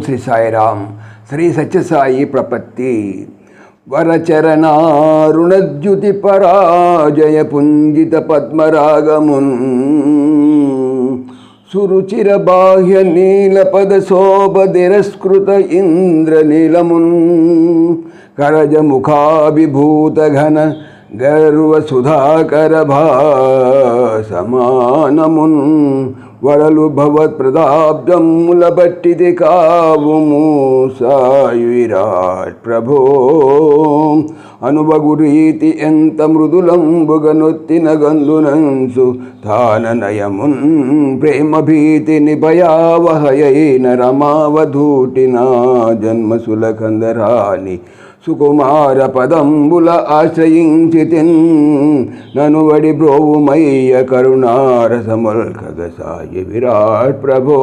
శ్రీ సాయిరామ్ శ్రీ సత్యసాయి ప్రపత్తి. వరచరణారుణద్యుతి పరాజయ పుంజిత పద్మరాగమున్. సురుచిర బాహ్య నీలపద శోభదిరస్కృత ఇంద్రనీలమున్ కరజ ముఖాభిభూత ఘన సమానమున్ సుధాకర భాసమానమున్ వరలు భవత్ ప్రదాబ్దముల బట్టిది కావుము సాయు ప్రభో అనుభగురీతి ఎంత మృదులంబుగ నొత్తిన గందునంసు తాన నయమున్ ప్రేమ భీతిని భయావహయైన రమావధూటిన జన్మ సుకుమార పదంబుల ఆశ్రయించితిన్ నను వడి బ్రోవుమయ్య కరుణారసముల్కగ विराट प्रभो।